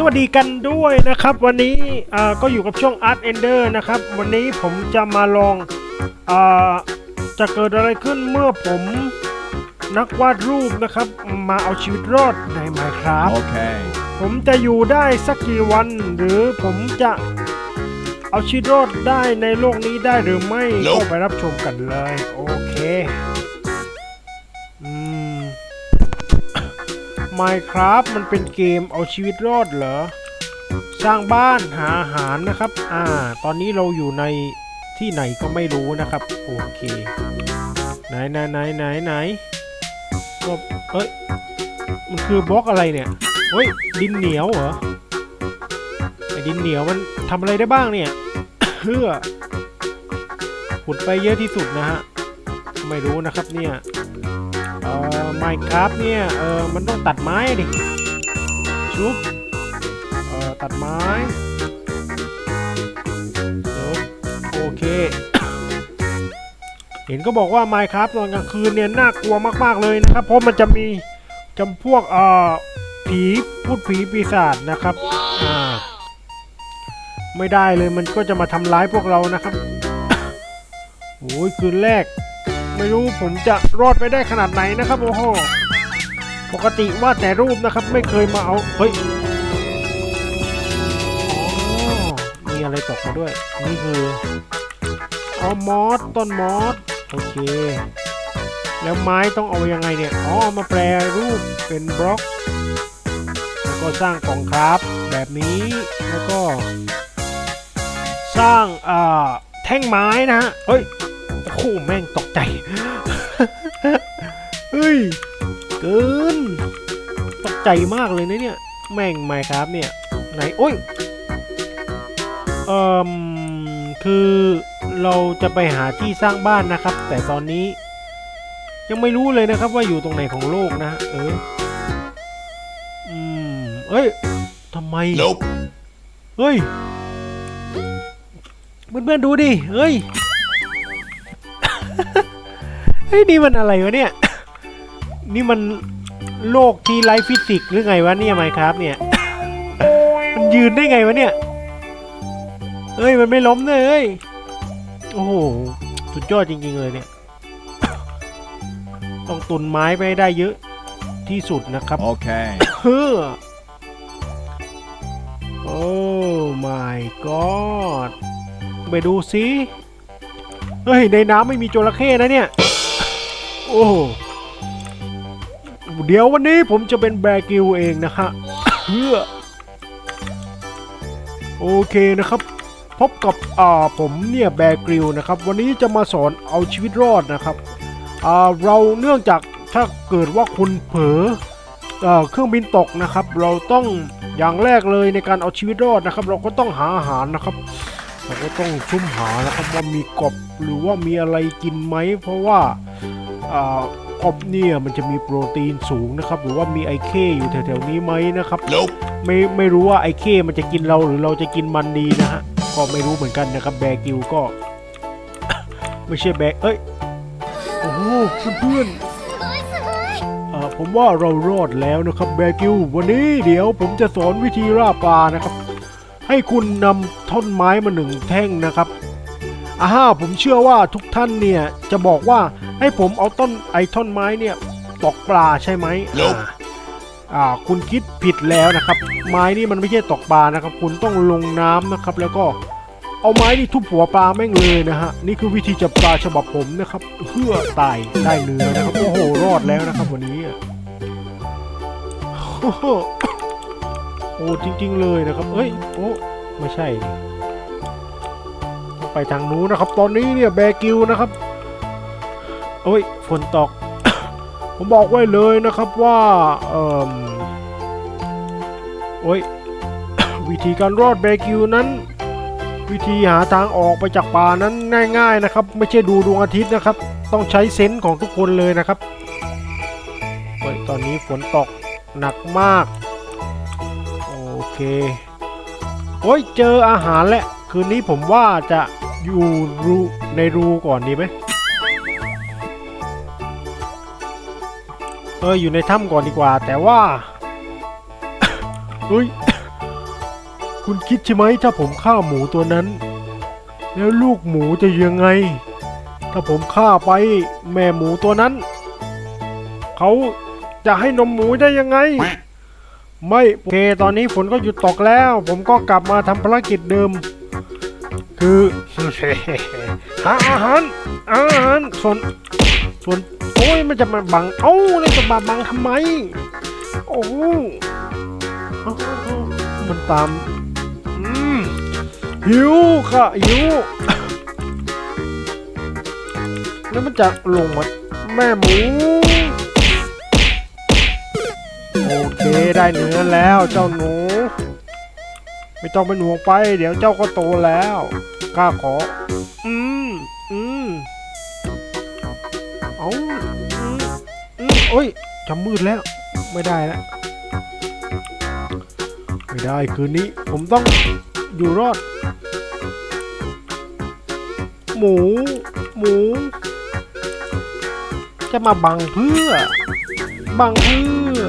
สวัสดีกันด้วยนะครับ วันนี้อ่าก็อยู่กับช่อง Art Ender นะครับ วันนี้ผมจะมาลองอาจะเกิดอะไรขึ้นเมื่อผมนักวาดรูปนะครับ มาเอาชีวิตรอดใน Minecraft Okay. ผมจะอยู่ได้สักกี่วัน หรือผมจะเอาชีวิตรอดได้ในโลกนี้ได้หรือไม่ Nope ก็ไปรับชมกันเลย โอเค Minecraft มันเป็นเกมเอาชีวิตรอดเหรอ สร้างบ้านหาอาหารนะครับ อ่า ตอนนี้เราอยู่ในที่ไหนก็ไม่รู้นะครับ โอเค ไหนไหนไหนไหนไหนก็เอ้ย มันคือบล็อกอะไรเนี่ย เฮ้ย ดินเหนียวเหรอ ไอ้ดินเหนียวมันทำอะไรได้บ้างเนี่ยเพื่อขุดไปเยอะที่สุดนะฮะ ไม่รู้นะครับเนี่ย มครับเนี่ยเออมันต้องตัดไม้ดิชุบเอ่อตัดไม้ชุบโอเค เห็นก็บอกว่า Minecraft ตอนกลางคืนเนี่ยน่ากลัวมากๆเลยนะครับ เพราะมันจะมีจำพวกเอ่อผีพูดผีปีศาจนะครับอ่าไม่ได้เลยมันก็จะมาทำร้ายพวกเรานะครับโอ้ยคืนแรก ไม่รู้ผมจะรอดไปได้ขนาดไหนนะครับโอ้โหปกติว่าแต่รูปนะครับไม่เคยมาเอาเฮ้ยมีอะไรตกมาด้วย นี่คืออ๋อมอสต้นมอสโอเค แล้วไม้ต้องเอาอยังไงเนี่ยอ๋อมาแปรรูปเป็นบล็อกแล้วก็สร้างกล่องครับแบบนี้แล้วก็ สร้างอ่าแท่งไม้นะฮะเฮ้ย โอ้โหแม่งตกใจ เฮ้ย เกิน ตกใจมากเลยนะเนี่ย แม่งไมครับเนี่ย ไหน โอ้ย เอ่อ คือเราจะไปหาที่สร้างบ้านนะครับ แต่ตอนนี้ ยังไม่รู้เลยนะครับว่าอยู่ตรงไหนของโลกนะ เออ อืม เอ้ยทำไม Nope. เฮ้ย เพื่อนๆดูดิ เฮ้ย เฮ้ยนี่มันอะไรวะเนี่ย นี่มันโลกที่ไร้ฟิสิกส์หรือไงวะเนี่ยไมครับเนี่ย มันยืนได้ไงวะเนี่ยเฮ้ยมันไม่ล้มเลยเฮ้ยโอ้โห สุดยอดจริง ๆ เลยเนี่ย ต้องตุนไม้ไปให้ได้เยอะที่สุดนะครับ Okay. เฮ้อโอ้ my god ไปดูสิ เฮ้ย ในน้ำไม่มีจระเข้นะเนี่ย โอ้เดี๋ยววันนี้ผมจะเป็นแบกิลเองนะฮะเพื่อโอเคนะครับ พบกับอ่าผมเนี่ยแบกริลนะครับ วันนี้จะมาสอนเอาชีวิตรอดนะครับอ่าเราเนื่องจากถ้าเกิดว่าคุณเผลอเครื่องบินตกนะครับ เราต้องอย่างแรกเลยในการเอาชีวิตรอดนะครับ เราก็ต้องหาอาหารนะครับ เราก็ต้องชุ่มหานะครับว่ามีกบหรือว่ามีอะไรกินไหม เพราะว่าอ่ากบเนี่ยมันจะมีโปรตีนสูงนะครับ หรือว่ามีไอเคอยู่แถวๆนี้ไหมนะครับ Nope. ไม่ไม่รู้ว่าไอเคมันจะกินเราหรือเราจะกินมันดีนะฮะก็ไม่รู้เหมือนกันนะครับแบร์กิวก็ ไม่ใช่แบร์เอ้ยโอ้โหเพื่อนๆเอ่อผมว่าเรารอดแล้วนะครับแบกิววันนี้เดี๋ยวผมจะสอนวิธีล่าปลานะครับ ให้คุณนำท่อนไม้มาหนึ่งแท่งนะครับอ่าฮะผมเชื่อว่าทุกท่านเนี่ยจะบอกว่าให้ผมเอาต้นไอ้ท่อนไม้เนี่ยตกปลาใช่ไหม Nope อ่าอ่าคุณคิดผิดแล้วนะครับ ไม้นี่มันไม่ใช่ตกปลานะครับ คุณต้องลงน้ำนะครับ แล้วก็เอาไม้นี่ทุบหัวปลาแม่งเลยนะฮะนี่คือวิธีจับปลาฉบับผมนะครับเพื่อตายได้เนื้อนะครับโอ้โหรอดแล้วนะครับวันนี้อะ โอ้จริง ๆ เลยนะครับ เอ้ยโอ้ไม่ใช่ ไปทางนู้นนะครับ ตอนนี้เนี่ยแบกิวนะครับเอ้ยฝนตก ผมบอกไว้เลยนะครับว่าเอ่มโอ้ยวิธีการรอดแบกิวนั้น วิธีหาทางออกไปจากป่านั้นง่าย ๆนะครับ ไม่ใช่ดูดวงอาทิตย์นะครับ ต้องใช้เซนส์ของทุกคนเลยนะครับเฮ้ยตอนนี้ฝนตกหนักมาก เคโอ้ยเจออาหารแล้วคืนนี้ผมว่าจะอยู่รูในรูก่อนดีไหมเอออยู่ในถ้ำก่อนดีกว่า แต่ว่าเฮ้ยคุณคิดใช่ไหมถ้าผมฆ่าหมูตัวนั้น แล้วลูกหมูจะยังไง ถ้าผมฆ่าไปแม่หมูตัวนั้น เขาจะให้นมหมูได้ยังไง ไม่โอเคตอนนี้ฝนก็หยุดตกแล้ว ผมก็กลับมาทำภารกิจเดิม คือหาอาหารอาหารส่วนส่วนโอ้ยมันจะมาบังเอ้าแล้วจะมาบังทำไม โอ้โหเอ้ามันตามอืมหิวค่ะหิวแล้วมันจะลงมาแม่หมู โอเคได้เนื้อแล้วเจ้าหนู ไม่ต้องเป็นห่วงไป เดี๋ยวเจ้าก็โตแล้วข้าขอ อืมอืมเอาอืมอืมโอ้ยจะมืดแล้ว ไม่ได้แล้วไม่ได้คืนนี้ ผมต้องอยู่รอด หมู หมู จะมาบังเพื่อ บังเพื่อ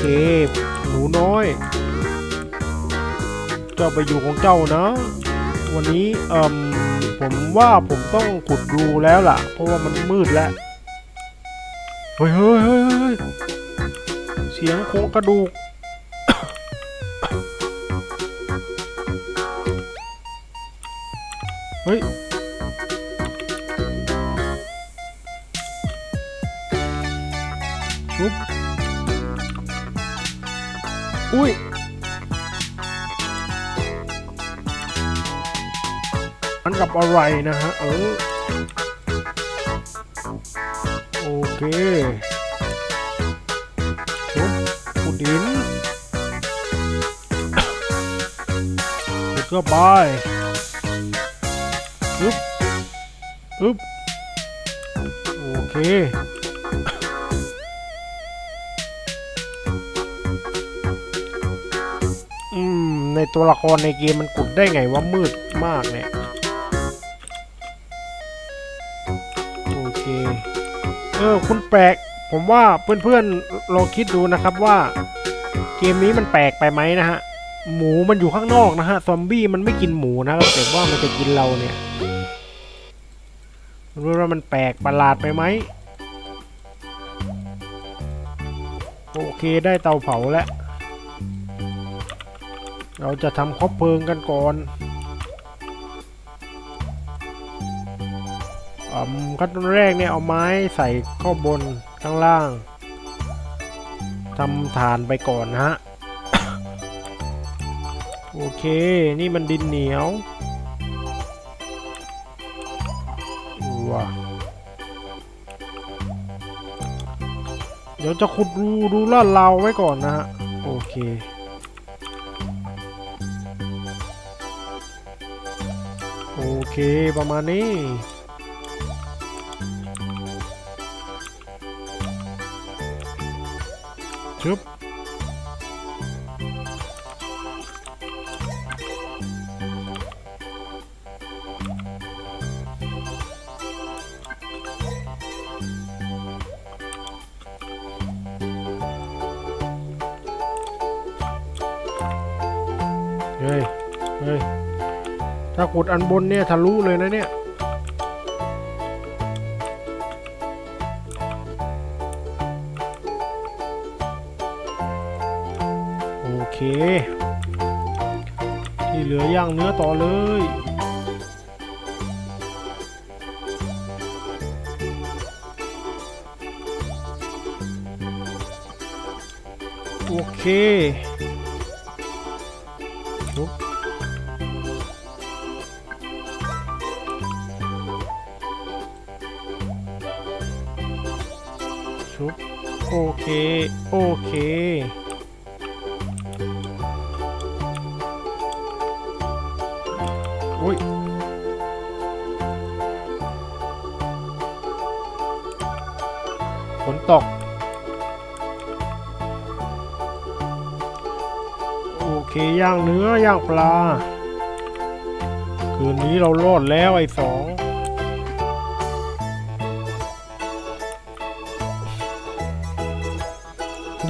เค หนูน้อย เจ้าไปอยู่ของเจ้านะ วันนี้เอ่มผมว่าผมต้องขุดรูแล้วล่ะ เพราะว่ามันมืดแล้ว เฮ้ยเฮ้ยเฮ้ยเฮ้ยเสียงโครงกระดูก เฮ้ยชุบ อุ้ยอันกับอะไรนะฮะ เออ โอเคชุบขุดดินขุดก็ไปอึ๊บอึ๊บโอเค ในตัวละครในเกมมันกุดได้ไงว่ามืดมากเนี่ย โอเค เออ คุณแปลก ผมว่าเพื่อนๆลองคิดดูนะครับว่า เกมนี้มันแปลกไปไหมนะฮะ หมูมันอยู่ข้างนอกนะฮะ ซอมบี้มันไม่กินหมูนะแต่ว่ามันจะกินเราเนี่ยรู้ว่ามันแปลกประหลาดไปไหม โอเคได้เตาเผาแล้ว เราจะทำคบเพลิงกันก่อนอขั้นตอนแรกเนี่ยเอาไม้ใส่ข้าบนข้างล่างทำฐานไปก่อนนะฮะ โอเค นี่มันดินเหนียวว้าเดี๋ยวจะขุดรูดูลาดเราไว้ก่อนนะฮะ โอเค เค ประมาณนี้ ชึบเฮ้ย เฮ้ย ถ้าขุดอันบนเนี่ยทะลุเลยนะเนี่ย โอเค ที่เหลือย่างเนื้อต่อเลยโอเค โอเคโอเคอุ้ยฝนตก โอเค ย่างเนื้อย่างปลา คืนนี้เรารอดแล้วไอ้สอง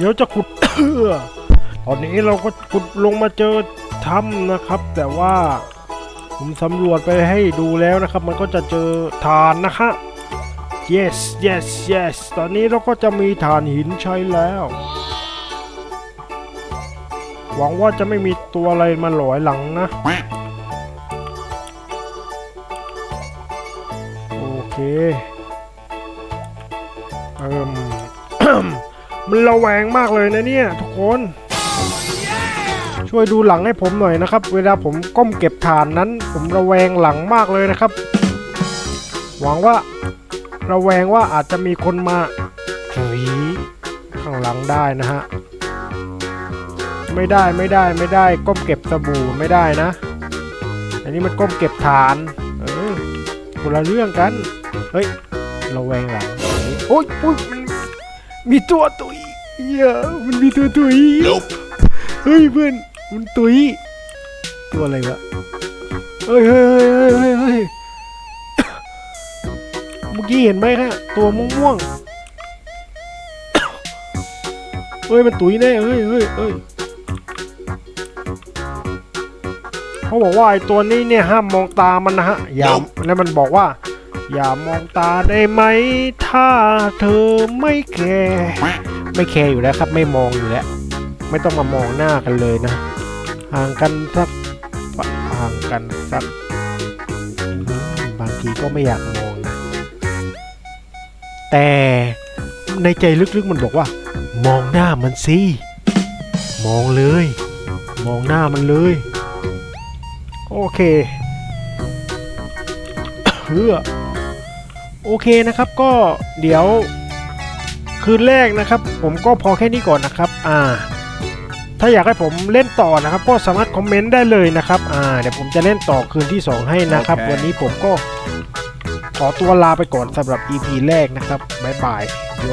ดี๋ยวจะขุด ตอนนี้เราก็ขุดลงมาเจอถ้ำนะครับ แต่ว่าผมสำรวจไปให้ดูแล้วนะครับ มันก็จะเจอฐานนะฮะ yes yes yes ตอนนี้เราก็จะมีฐานหินใช้แล้ว หวังว่าจะไม่มีตัวอะไรมาหลอยหลังนะ โอเคเอิม มันระแวงมากเลยนะเนี่ยทุกคน ช่วยดูหลังให้ผมหน่อยนะครับ เวลาผมก้มเก็บฐานนั้น ผมระแวงหลังมากเลยนะครับ หวังว่า ระแวงว่าอาจจะมีคนมาเฮ้ยข้างหลังได้นะฮะไม่ได้ไม่ได้ไม่ได้ก้มเก็บสบู่ไม่ได้นะ อันนี้มันก้มเก็บฐานเออคนละเรื่องกัน เฮ้ยระแวงหลังโอ๊ยโอ๊ยมันมีตัวตุยเหี้ยมันมีตัวตุยเฮ้ยเพื่อนมันตุยตัวอะไรวะเฮ้ยเฮ้ยเฮ้ยเฮ้ยเฮ้ยเฮ้ยเมื่อกี้เห็นไหมครับตัวม่วงๆเฮ้ยมันตุยแน่เฮ้ยเฮ้ยเฮ้ยเขาบอกว่าไอ้ตัวนี้เนี่ยห้ามมองตามันนะฮะอย่าแล้วมันบอกว่า อย่ามองตาได้ไหม ถ้าเธอไม่แคร์ไม่แคร์อยู่แล้วครับ ไม่มองอยู่แล้ว ไม่ต้องมามองหน้ากันเลยนะ ห่างกันสักห่างกันสัก บางทีก็ไม่อยากมองนะ แต่ในใจลึกๆมันบอกว่า มองหน้ามันสิ มองเลย มองหน้ามันเลย โอเคเพื่อ โอเคนะครับก็เดี๋ยวคืนแรกนะครับ ผมก็พอแค่นี้ก่อนนะครับ อ่า ถ้าอยากให้ผมเล่นต่อนะครับ ก็สามารถคอมเมนต์ได้เลยนะครับ อ่า เดี๋ยวผมจะเล่นต่อคืนที่ 2 ให้นะครับโอเควันนี้ผมก็ขอตัวลาไปก่อนสำหรับ EP แรกนะครับ บ๊ายบายโย